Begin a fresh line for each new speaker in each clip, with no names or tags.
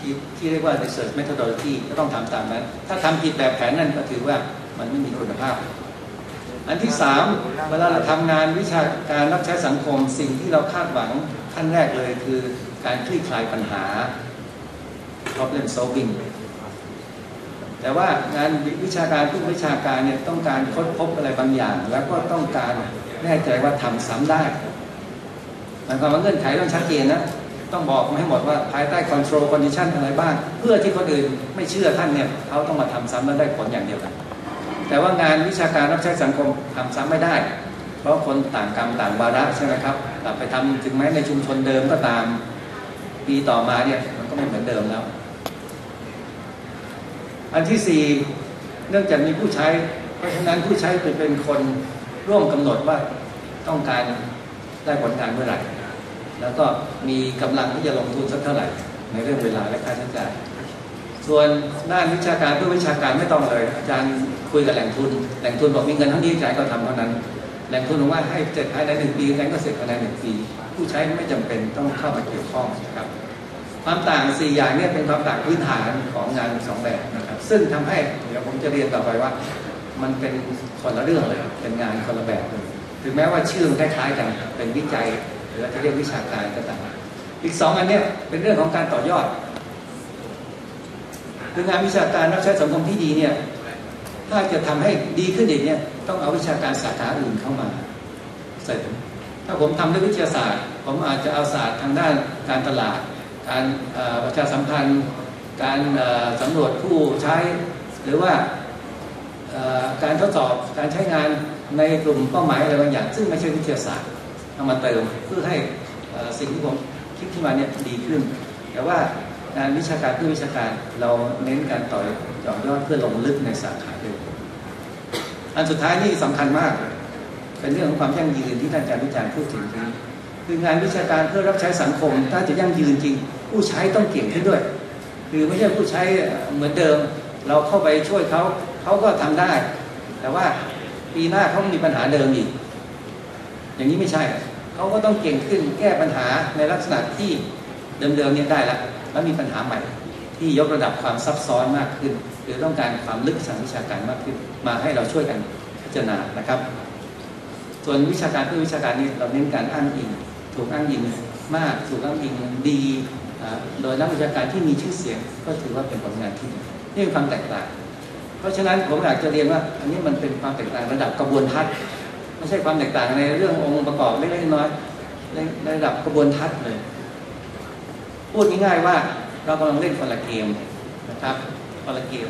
ที่ที่เรียกว่า research methodology ก็ต้องทำตามนั้น ถ้าทำผิดแบบแผนนั่นก็ถือว่ามันไม่มีคุณภาพ อันที่สามเวลาเราทำงานวิชาการรับใช้สังคมสิ่งที่เราคาดหวังขั้นแรกเลยคือการคลี่คลายปัญหา problem solving แต่ว่างานวิชาการทุกวิชาการเนี่ยต้องการค้นพบอะไรบางอย่าง แล้วก็ต้องการแน่ใจว่าทำซ้ำได้หมายความว่าเงื่อนไขต้องชัดเจนนะ ต้องบอกมาให้หมดว่าภายใต้ control condition อะไรบ้าง เพื่อที่คนอื่นไม่เชื่อท่านเนี่ยเขาต้องมาทำซ้ำแล้วได้ผลอย่างเดียวกัน แต่ว่างานวิชาการรับใช้สังคมทำซ้ำไม่ได้ เพราะคนต่างกรรมต่างวาระใช่ไหมครับกลับไปทำถึงแม้ในชุมชนเดิมก็ตาม ปีต่อมาเนี่ยมันก็ไม่เหมือนเดิมแล้ว อันที่สี่เนื่องจากมีผู้ใช้ เพราะฉะนั้นผู้ใช้จะเป็นคนร่วมกำหนดว่าต้องการได้ผลงานเมื่อไหร่ แล้วก็มีกำลังที่จะลงทุนสักเท่าไหร่ ในเรื่องเวลาและค่าใช้จ่าย ส่วนด้านวิชาการเพื่อวิชาการไม่ต้องเลย อาจารย์คุยกับแหล่งทุน แหล่งทุนบอกมีเงินเท่านี้อาจายก็ทำเท่านั้น แหล่งทุนบอกว่าให้เสร็จภายในหนึ่งปีอาจารย์ก็เสร็จภายในหนึ่งปี ผู้ใช้ไม่จำเป็นต้องเข้ามาเกี่ยวข้องนะครับ ความต่างสี่อย่างนี้เป็นความต่างพื้นฐานของงานสองแบบนะครับ ซึ่งทำให้เดี๋ยวผมจะเรียนต่อไปว่า มันเป็นคนละเรื่องเลย เป็นงานคนละแบบเลยถึงแม้ว่าชื่อมันคล้ายๆกัน เป็นวิจัย หรือจะเรียกวิชาการก็ตามอีกสองอันเนี้ยเป็นเรื่องของการต่อยอดคืองานวิชาการรับใช้สังคมที่ดีเนี่ยถ้าจะทำให้ดีขึ้นอีกเนี่ยต้องเอาวิชาการสาขาอื่นเข้ามาเสริมถ้าผมทำด้วยวิทยาศาสตร์ ผมอาจจะเอาศาสตร์ทางด้านการตลาด การประชาสัมพันธ์ การสำรวจผู้ใช้ หรือว่าการทดสอบการใช้งานในกลุ่มเป้าหมายอะไรบางอย่าง ซึ่งไม่ใช่วิทยาศาสตร์ เอามาเติมเพื่อให้สิ่งที่ผมคิดขึ้นมาเนี่ยดีขึ้น แต่ว่างานวิชาการเพื่อวิชาการเราเน้นการต่อยอดยอดเพื่อลงลึกในสาขาเดียวอันสุดท้ายนี่สำคัญมาก เป็นเรื่องของความยั่งยืนที่ท่านอาจารย์วิจารณ์พูดถึงนี้คืองานวิชาการเพื่อรับใช้สังคม ถ้าจะยั่งยืนจริง ผู้ใช้ต้องเก่งขึ้นด้วย คือไม่ใช่ผู้ใช้เหมือนเดิม เราเข้าไปช่วยเขาเขาก็ทำได้ แต่ว่าปีหน้าเขามีปัญหาเดิมอีก อย่างนี้ไม่ใช่ เขาก็ต้องเก่งขึ้นแก้ปัญหาในลักษณะที่เดิมๆเนี่ยได้ละแล้วมีปัญหาใหม่ ที่ยกระดับความซับซ้อนมากขึ้น หรือต้องการความลึกทางวิชาการมากขึ้น มาให้เราช่วยกันพิจารณานะครับ ส่วนวิชาการเพื่อวิชาการนี้เราเน้นการอ้างอิงถูกอ้างอิงมากถูกอ้างอิงดีโดยนักวิชาการที่มีชื่อเสียงก็ถือว่าเป็นผลงานที่นี่เป็นความแตกต่าง เพราะฉะนั้นผมอยากจะเรียนว่า อันนี้มันเป็นความแตกต่างระดับกระบวนทัศน์ ไม่ใช่ความแตกต่างในเรื่ององค์ประกอบเล็กๆน้อยในระดับกระบวนทัศน์เลย พูดง่ายๆว่าเรากำลังเล่นคนละเกมนะครับคนละเกม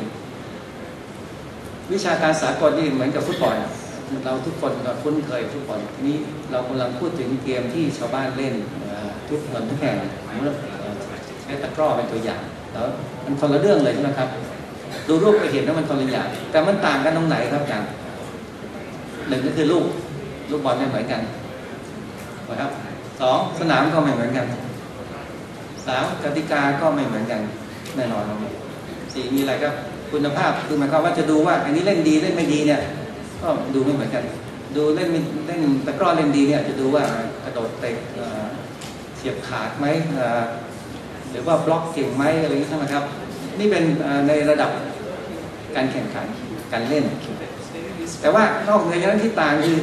วิชาการสากลนี่เหมือนกับฟุตบอลเราทุกคนเราคุ้นเคยฟุตบอลนี้เรากำลังพูดถึงเกมที่ชาวบ้านเล่นทุกคนทุกแห่งใช้ตะกร้อเป็นตัวอย่างแล้วมันคนละเรื่องเลยใช่ไหมครับ ดูรูปไปเห็นว่ามันคนละอย่างแต่มันต่างกันตรงไหนครับอาจารย์หนึ่งก็คือลูก ลูกบอลไม่เหมือนกันนะครับสองสนามก็ไม่เหมือนกันสามกติกาก็ไม่เหมือนกันแน่นอนสี่มีอะไรครับคุณภาพคือหมายความว่าจะดูว่า อันนี้เล่นดีเล่นไม่ดีเนี่ย ก็ดูไม่เหมือนกัน ดูเล่นเล่นตะกร้อเล่นดีเนี่ยจะดูว่ากระโดดเตะเฉียบขาดไหมหรือว่าบล็อกเก่งไหมอะไรอย่างนี้ใช่ไหมครับ นี่เป็นในระดับการแข่งขันการเล่น แต่ว่านอกเหนือจากนั้นที่ต่างคือ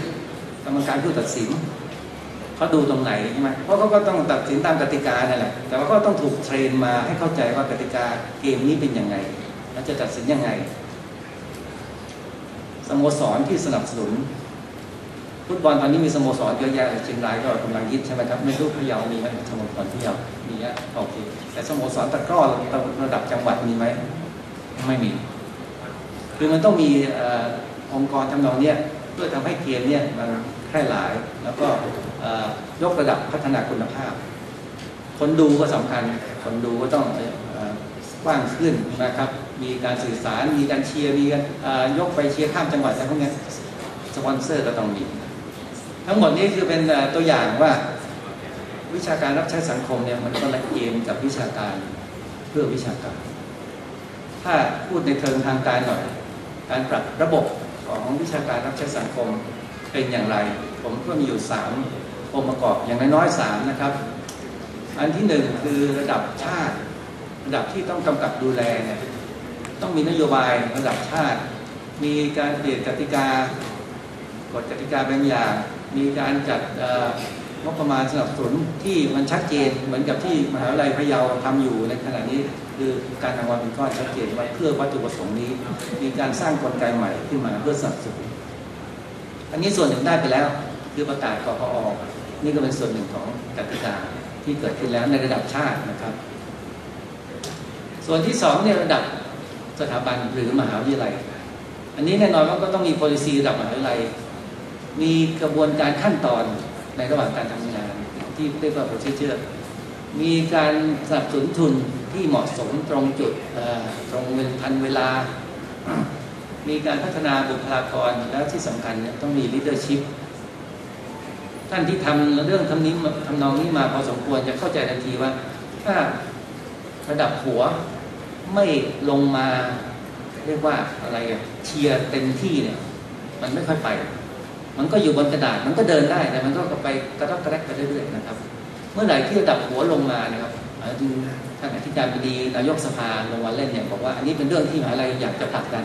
กรรมการผู้ตัดสินเขาดูตรงไหนใช่ไหมเพราะเขาก็ต้องตัดสินตามกติกานั่นแหละแต่ว่าก็ต้องถูกเทรนมาให้เข้าใจว่ากติกาเกมนี้เป็นยังไงแล้วจะตัดสินยังไงสโมสรที่สนับสนุนฟุตบอลตอนนี้มีสโมสรเยอะแยะเชียงรายก็กำลังยึดใช่ไหมครับไม่รู้พะเยามีไหมสโมสรพะเยามีอะโอเคแต่สโมสรตะกร้อระดับจังหวัดมีไหมไม่มี คือมันต้องมีองค์กรจำนองเนี้ย พื่อทำให้เกมเนี่ยมันแพร่หลาย แล้วก็ยกระดับพัฒนาคุณภาพ คนดูก็สำคัญ คนดูก็ต้องกว้างขึ้นนะครับ มีการสื่อสาร มีการเชียร์ มีการยกไปเชียร์ข้ามจังหวัดอะไรพวกนี้สปอนเซอร์ก็ต้องมี ทั้งหมดนี้คือเป็นตัวอย่างว่า วิชาการรับใช้สังคมเนี่ยมันคนละเกมกับวิชาการเพื่อวิชาการ ถ้าพูดในเทิงทางการหน่อย การปรับระบบ ของวิชาการรับใช้สังคมเป็นอย่างไร ผมก็มีอยู่สามองค์ประกอบอย่างน้อยๆสามนะครับ อันที่หนึ่งคือระดับชาติ ระดับที่ต้องกำกับดูแลเนี่ยต้องมีนโยบายระดับชาติ มีการเปลี่ยนกติกากฎกติกาบางอย่าง มีการจัด งบประมาณสนับสนุนที่มันชัดเจนเหมือนกับที่มหาวิทยาลัยพะเยาทำอยู่ในขณะนี้คือการทำวันเป็นก้อนชัดเจนไว้เพื่อวัตถุประสงค์นี้ มีการสร้างกลไกใหม่ขึ้นมาเพื่อสนับสนุนอันนี้ส่วนหนึ่งได้ไปแล้วคือประกาศกพอนี่ก็เป็นส่วนหนึ่งของกติกาที่เกิดขึ้นแล้วในระดับชาตินะครับ ส่วนที่สองเนี่ยระดับสถาบันหรือมหาวิทยาลัย อันนี้แน่นอนว่าก็ต้องมี policy ระดับมหาวิทยาลัย มีกระบวนการขั้นตอน ในระหว่างการทำงาน ที่เรียกว่า procedure มีการสนับสนุนทุนที่เหมาะสมตรงจุดตรงเวลทันเวลา มีการพัฒนาบุคลากรและที่สำคัญเนี่ยต้องมี leadership ท่านที่ทำเรื่องทำนี้ทำนองนี้มาพอสมควรจะเข้าใจทันทีว่า ถ้าระดับหัวไม่ลงมา เรียกว่าอะไรอะเชียร์เต็มที่เนี่ย มันไม่ค่อยไป มันก็อยู่บนกระดาษมันก็เดินได้แต่มันก็ไปกระดกกระแรกไปเรื่อยๆนะครับ เมื่อไหร่ที่ระดับหัวลงมานะครับท่านอธิการบดีนายกสภาลงมาเล่นเนี่ยบอกว่าอันนี้เป็นเรื่องที่มหาลัยอยากจะผลักดัน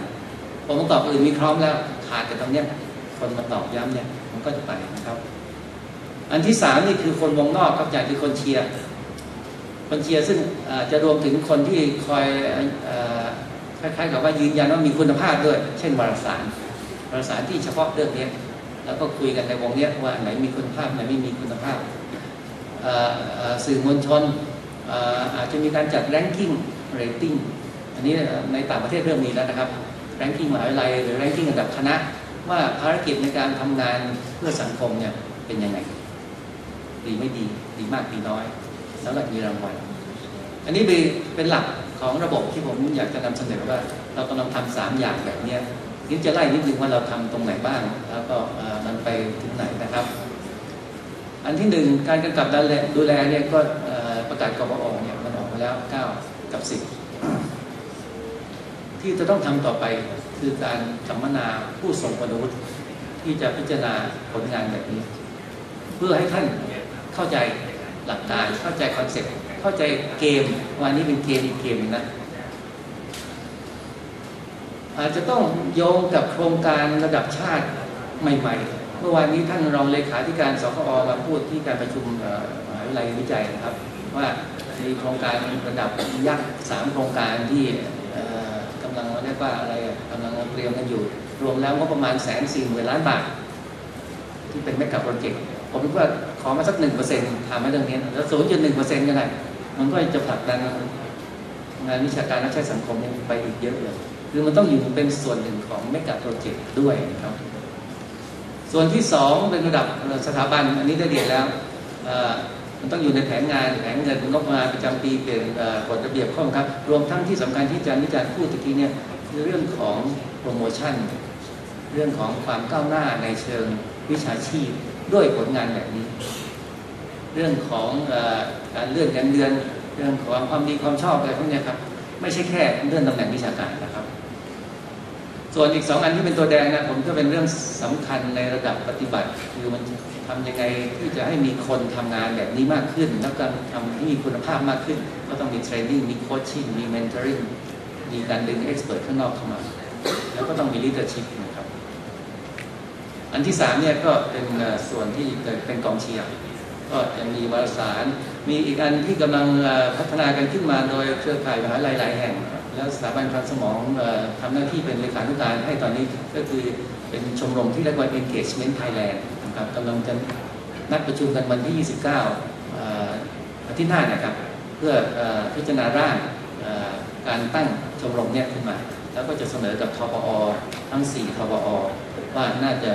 ผมตอบอื่นมีพร้อมแล้วขาดแต่ตรงเนี้ยคนมาตอบย้ำเนี่ยมันก็จะไปนะครับ อันที่สามนี่คือคนวงนอกครับอย่างที่คนเชียร์คนเชียร์ซึ่งจะรวมถึงคนที่คอยคล้ายๆกับว่ายืนยันว่ามีคุณภาพด้วย เช่นวารสารวารสารที่เฉพาะเรื่องนี้ แล้วก็คุยกันในวงนี้ว่าไหนมีคุณภาพไหนไม่มีคุณภาพสื่อมวลชนอาจจะมีการจัดแรงกิ้งเรตติ้งอันนี้ในต่างประเทศเริ่มมีแล้วนะครับแรงกิ้งมหาวิทยาลัยหรือแรงกิ้งระดับคณะ ว่าภารกิจในการทำงานเพื่อสังคมเนี่ยเป็นยังไง ดีไม่ดีดีมากดีน้อย แล้วก็มีรางวัลอันนี้เป็นหลักของระบบที่ผมอยากจะนำเสนอว่า เรากำลังทำสามอย่างแบบนี้ นี่จะไล่นิดนึงว่าเราทำตรงไหนบ้างแล้วก็มันไปถึงไหนนะครับ อันที่หนึ่งการกำกับดูแลเนี่ยก็ประกาศกบอเนี่ยมันออกมาแล้วเก้ากับสิบที่จะต้องทำต่อไปคือการสัมมนาผู้ทรงคุณวุฒิที่จะพิจารณาผลงานแบบนี้ เพื่อให้ท่านเข้าใจหลักการเข้าใจคอนเซ็ปต์เข้าใจเกมวันนี้เป็นเกมอีกเกมนึงนะ อาจจะต้องโยงกับโครงการระดับชาติใหม่ ๆ เมื่อวานนี้ท่านรองเลขาธิการสคอมาพูดที่การประชุมมหาวิทยาลัยวิจัยนะครับ ว่ามีโครงการระดับยักษ์สามโครงการที่กำลังเรียกว่าอะไรกำลังเตรียมกันอยู่ รวมแล้วก็ประมาณแสนสี่หมื่นล้านบาท ที่เป็นแมกกับโปรเจกต์ผมคิดว่าขอมาสักหนึ่งเปอร์เซ็นต์ทำให้เรื่องนี้แล้วศูนย์จุดหนึ่งเปอร์เซ็นต์ก็ได้มันก็จะผลักดันงานวิชาการและใช้สังคมไปอีกเยอะเลย คือมันต้องอยู่เป็นส่วนหนึ่งของเมกะโปรเจกต์ด้วยนะครับ ส่วนที่สองเป็นระดับสถาบันอันนี้ได้เรียนแล้วมันต้องอยู่ในแผนงานแผนเงินงบประมาณประจำปีเปลี่ยนกฎระเบียบข้อบังคับ รวมทั้งที่สำคัญที่อาจารย์วิจารพูดตะกี้เนี่ยเรื่องของโปรโมชั่น เรื่องของความก้าวหน้าในเชิงวิชาชีพด้วยผลงานแบบนี้ เรื่องของการเลื่อนการเดือน เรื่องของความดีความชอบอะไรพวกนี้ครับ ไม่ใช่แค่เลื่อนตำแหน่งวิชาการนะครับ ส่วนอีกสองอันที่เป็นตัวแดงนะผมก็เป็นเรื่องสำคัญในระดับปฏิบัติ คือมันทำยังไงที่จะให้มีคนทำงานแบบนี้มากขึ้น แล้วการทำที่มีคุณภาพมากขึ้น ก็ต้องมีเทรนนิ่งมีโคชชิ่งมีเมนเทอริงมีการดึงเอ็กซ์เพรสข้างนอกเข้ามา แล้วก็ต้องมีลีดเดอร์ชิพนะครับ อันที่สามเนี่ยก็เป็นส่วนที่เป็นกองเชียร์ก็จะมีวารสาร มีอีกอันที่กำลังพัฒนากันขึ้นมาโดยเครือข่ายมหาลัยหลายแห่ง แล้วสถาบันคลังสมองทำหน้าที่เป็นเลขานุการให้ตอนนี้ก็คือเป็นชมรมที่เรียกว่า Engagement Thailand นะครับกำลังจะนัดประชุมกันวันที่ 29อาทิตย์หน้านะครับ เพื่อพิจารณาร่างการตั้งชมรมเนี่ยขึ้นมา แล้วก็จะเสนอกับทปอทั้ง 4ทปอว่าน่าจะ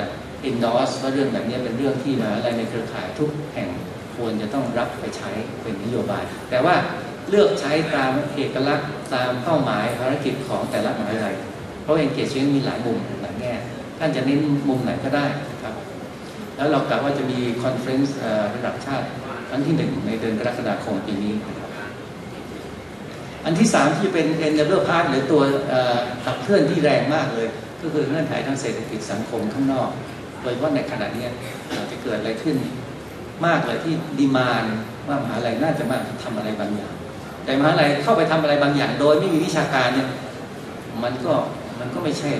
endorse ว่าเรื่องแบบนี้เป็นเรื่องที่มาอะไรในเครือข่ายทุกแห่งควรจะต้องรับไปใช้เป็นนโยบาย แต่ว่า เลือกใช้ตามเอกลักษณ์ตามเป้าหมายภารกิจของแต่ละมหาวิทยาลัย เพราะ engagement มีหลายมุมหลายแง่ท่านจะเน้นมุมไหนก็ได้ครับ แล้วเรากะว่าจะมีคอนเฟรนซ์ระดับชาติครั้งที่หนึ่งในเดือนกรกฎาคมปีนี้ อันที่สามที่เป็น enabler part หรือตัวขับเคลื่อนที่แรงมากเลย ก็คือเงื่อนไขทางเศรษฐกิจสังคมข้างนอก โดยเฉพาะในขณะนี้จะเกิดอะไรขึ้นมากเลยที่ดีมานว่ามหาลัยน่าจะมาทำอะไรบางอย่าง แต่มหาลัยเข้าไปทำอะไรบางอย่าง โดยไม่มีวิชาการเนี่ยมันก็มันก็ไม่ใช่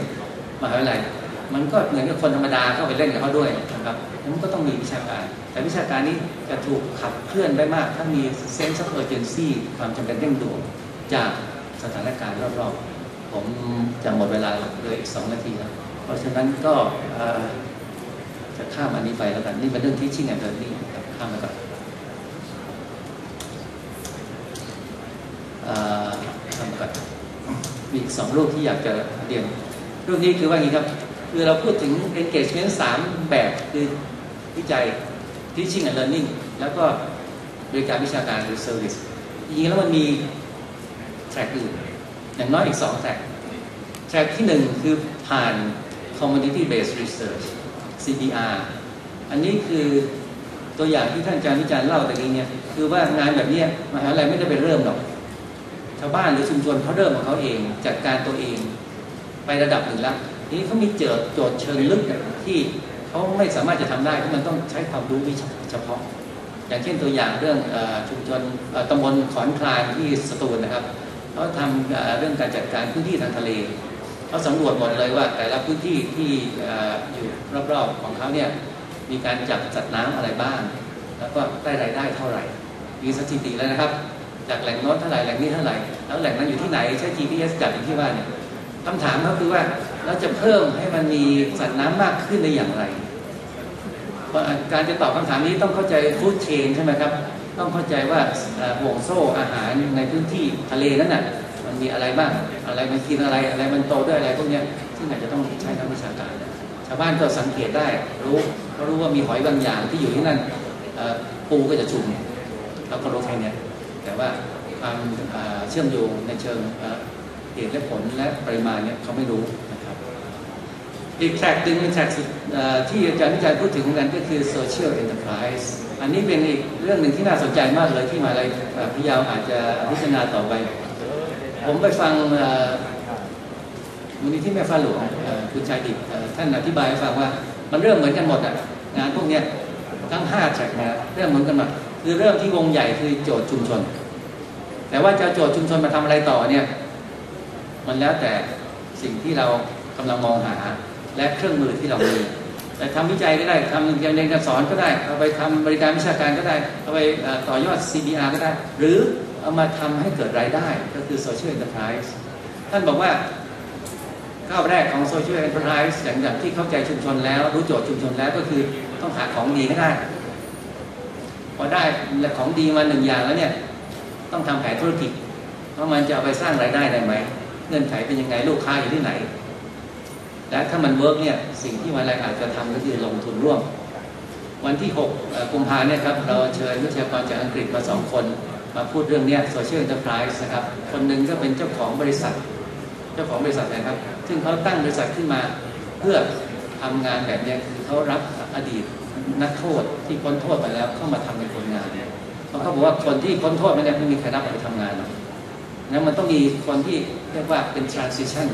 มหาวิทยาลัยมันก็เหมือนกับคนธรรมดาเข้าไปเล่นกับเขาด้วยนะครับมันก็ต้องมีวิชาการ แต่วิชาการนี้จะถูกขับเคลื่อนได้มาก ถ้ามีเซนส์ออฟเออร์เจนซี่ความจำเป็นเร่งด่วนจากสถานการณ์รอบๆ ผมจะหมดเวลาเหลืออีกสองนาทีแล้วเพราะฉะนั้นก็จะข้ามอันนี้ไปแล้วกัน นี่เป็นเรื่องที่ชิ่งแอนเดอร์นี่ครับข้ามไปก่อนข้ามไปก่อนมี อีกสองรูปที่อยากจะเรียนรูปนี้คือว่าอย่างนี้ครับ คือเราพูดถึง engagement สามแบบคือวิจัย teaching and learning แล้วก็บริการวิชาการหรือ service จริงๆแล้วมันมีแทร็กอื่นอย่างน้อยอีกสองแทร็กแทร็กที่หนึ่งคือผ่าน community based research CBR อันนี้คือตัวอย่างที่ท่านอาจารย์วิจารณ์เล่าแต่นี้เนี่ยคือว่างานแบบนี้มหาลัยไม่ได้ไปเริ่มหรอก ชาวบ้านหรือชุมชนเขาเริ่มของเขาเองจัดการตัวเองไประดับหนึ่งแล้วทีนี้เขามีโจทย์โจทย์เชิงลึกที่เขาไม่สามารถจะทำได้เพราะมันต้องใช้ความรู้วิชาเฉพาะ อย่างเช่นตัวอย่างเรื่องชุมชนตำบลขอนคลานที่สตูลนะครับเขาทำเรื่องการจัดการพื้นที่ทางทะเลเขาสำรวจหมดเลยว่าแต่ละพื้นที่ที่อยู่รอบๆของเขาเนี่ยมีการจับจัดน้ำอะไรบ้าง แล้วก็ได้รายได้เท่าไหร่มีสถิติแล้วนะครับ จากแหล่งโน้นเท่าไหร่แหล่งนี้เท่าไหร่แล้วแหล่งนั้นอยู่ที่ไหนใช้ GPS จับอยู่ที่ว่าเนี่ยคำถามก็คือว่าเราจะเพิ่มให้มันมีสัตว์น้ำมากขึ้นได้อย่างไร การจะตอบคำถามนี้ต้องเข้าใจฟู้ดเชนใช่ไหมครับ ต้องเข้าใจว่าห่วงโซ่อาหารในพื้นที่ทะเลนั้นน่ะมันมีอะไรบ้างอะไรมันกินอะไรอะไรมันโตด้วยอะไรพวกนี้ซึ่งอาจจะต้องใช้นักวิชาการชาวบ้านก็สังเกตได้รู้เขารู้ว่ามีหอยบางอย่างที่อยู่ที่นั่นปูก็จะชุมแล้วก็รู้แค่นี้ แต่ว่าความเชื่อมโยงในเชิงเหตุและผลและปริมาณเนี่ยเขาไม่รู้นะครับ อีกแท็กหนึ่งเป็นแท็กที่อาจารย์วิจัยพูดถึงกันก็คือ social enterprise อันนี้เป็นอีกเรื่องหนึ่งที่น่าสนใจมากเลยที่มาอะไรพิยาวอาจจะพิจารณาต่อไป ผมไปฟังมูลนิธิแม่ฟ้าหลวงคุณชายดิบท่านอธิบายให้ฟังว่ามันเริ่มเหมือนกันหมดอะงานพวกเนี้ยทั้งห้าแท็กนะเริ่มเหมือนกันหมด คือเริ่มที่วงใหญ่คือโจทย์ชุมชน แต่ว่าจะโจทย์ชุมชนมาทำอะไรต่อเนี่ย มันแล้วแต่สิ่งที่เรากำลังมองหาและเครื่องมือที่เรามีแต่ทำวิจัยก็ได้ทำเรียนเรียนการสอนก็ได้เอาไปทำบริการวิชาการก็ได้เอาไปต่อยอด CBR ก็ได้ หรือเอามาทำให้เกิดรายได้ก็คือ Social Enterprise ท่านบอกว่าก้าวแรกของ Social Enterprise อย่างที่เข้าใจชุมชนแล้ว รู้โจทย์ชุมชนแล้วก็คือต้องหาของดีให้ได้ พอได้ของดีมาหนึ่งอย่างแล้วเนี่ย ต้องทำแผนธุรกิจว่ามันจะเอาไปสร้างรายได้ได้ไหมเงื่อนไขเป็นยังไงลูกค้าอยู่ที่ไหน และถ้ามันเวิร์กเนี่ยสิ่งที่วันแรกอาจจะทำก็คือลงทุนร่วม วันที่6กุมภาเนี่ยครับเราเชิญวิทยากรจากอังกฤษมาสองคน มาพูดเรื่องเนี้ social enterprise นะครับ คนหนึ่งก็เป็นเจ้าของบริษัท เจ้าของบริษัทนะครับ ซึ่งเขาตั้งบริษัทขึ้นมาเพื่อทำงานแบบนี้คือเขารับอดีต นักโทษที่พ้นโทษไปแล้วเข้ามาทำเป็นคนงานเพราะเขาบอกว่าคนที่พ้นโทษไม่ได้ไม่มีใครรับไปทำงานหรอกนั้นมันต้องมีคนที่เรียกว่าเป็น transition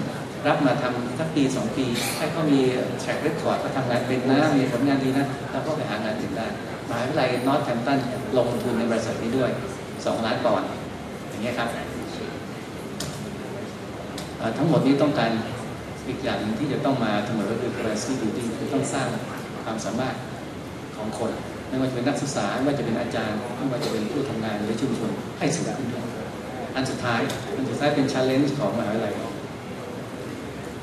รับมาทำสักปีสองปีให้เขามี track record เขาทำงานเป็นนะมีผลงานดีนะแล้วก็ไปหางานอื่นได้มหาวิทยาลัยนอร์ทแฮมตันลงทุนในบริษัทนี้ด้วยสองล้านปอนด์อย่างเงี้ยครับทั้งหมดนี้ต้องการอีกอย่างหนึ่งที่จะต้องมาเสมอคือ capacity building คือต้องสร้างความสามารถ ของคน ไม่ว่าจะเป็นนักศึกษาไม่ว่าจะเป็นอาจารย์ไม่ว่าจะเป็นผู้ทำงานหรือชุมชนให้สูงขึ้นด้วยอันสุดท้ายอันสุดท้ายเป็นชาเลนจ์ของมหาวิทยาลัย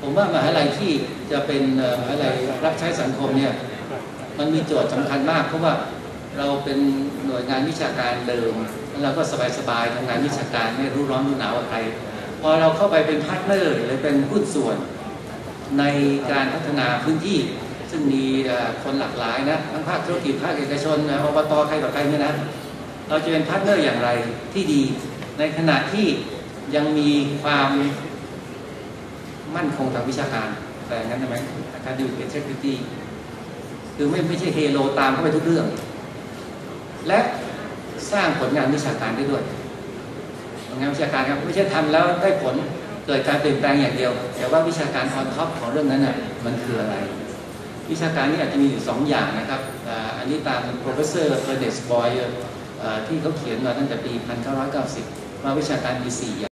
ผมว่ามหาวิทยาลัยที่จะเป็นมหาวิทยาลัยรับใช้สังคมเนี่ยมันมีโจทย์สำคัญมาก เพราะว่าเราเป็นหน่วยงานวิชาการเดิมแล้วเราก็สบายๆทำงานวิชาการไม่รู้ร้อนรู้หนาวอะไรพอเราเข้าไปเป็นพาร์ทเนอร์หรือเป็นหุ้นส่วนในการพัฒนาพื้นที่ ซึ่งมีคนหลากหลายนะทั้งภาคธุรกิจภาคเอกชนอบตใครต่อใครเนี่ยนะเราจะเป็นพาร์ทเนอร์อย่างไรที่ดี ในขณะที่ยังมีความมั่นคงทางวิชาการแต่งั้นใช่ไหมการดูเป็นเซฟตี้คือไม่ไม่ใช่เฮโลตามเข้าไปทุกเรื่อง และสร้างผลงานวิชาการได้ด้วยผลงานวิชาการครับไม่ใช่ทำแล้วได้ผลเกิดการเปลี่ยนแปลงอย่างเดียว แต่ว่าวิชาการออนท็อปของเรื่องนั้นอะมันคืออะไร วิชาการนี้อาจจะมีอยู่สองอย่างนะครับอันนี้ตาม professor Ernest Boyer ที่เขาเขียนมาตั้งแต่ปี 1990มาวิชาการมีสี่อย่าง